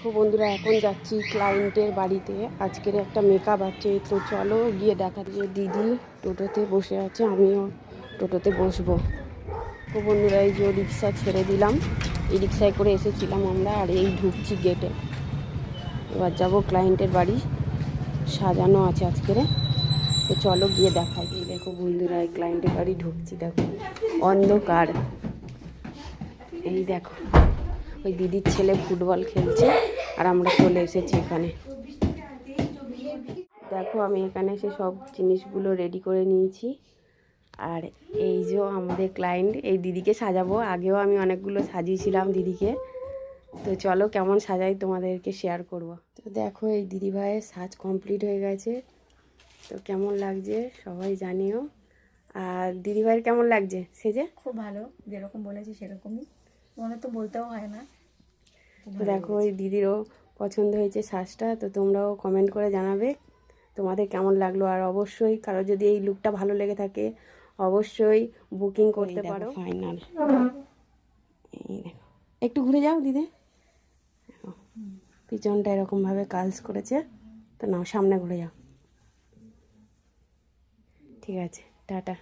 তো বন্ধুরা, এখন যাচ্ছি ক্লায়েন্টের বাড়িতে। আজকের একটা মেকআপ আছে, তো চলো গিয়ে দেখা যে দিদি টোটোতে বসে আছে, আমিও টোটোতে বসবো। তো বন্ধুরা, এই যে রিক্সা ছেড়ে দিলাম। এই রিক্সায় করে এসেছিলাম আমরা, আর এই ঢুকছি গেটে এবার যাব ক্লায়েন্টের বাড়ি। সাজানো আছে আজকের। তো চলো গিয়ে দেখাই। এই দেখো বন্ধুরা, এই ক্লায়েন্টের বাড়ি ঢুকছি, দেখো। অন্ধকার। এই দেখো। ওই দিদির ছেলে ফুটবল খেলছে আর আমরা চলে এসেছি এখানে। দেখো আমি এখানে এসে সব জিনিসগুলো রেডি করে নিয়েছি। আর এই যে আমাদের ক্লায়েন্ট এই দিদিকে সাজাবো। আগেও আমি অনেকগুলো সাজিয়েছিলাম দিদিকে। তো চলো কেমন সাজাই তোমাদেরকে শেয়ার করব। তো দেখো এই দিদি ভাইয়ের সাজ কমপ্লিট হয়ে গেছে। তো কেমন লাগছে সবাই জানিও। আর দিদি ভাইয়ের কেমন লাগছে? সেজে? খুব ভালো, যেরকম বলেছি সেরকমই। মনে তো বলতেও হয় না। দেখো ওই দিদিরও পছন্দ হয়েছে শ্বাসটা তো তোমরাও কমেন্ট করে জানাবে তোমাদের কেমন লাগল। আর অবশ্যই কারও যদি এই লুকটা ভালো লেগে থাকে অবশ্যই বুকিং করতে পারো। ফাইনাল এই দেখো। একটু ঘুরে যাও দিদি। পিছনটা এরকমভাবে কালস করেছে। তো নাও সামনে ঘুরে যাও। ঠিক আছে টাটা।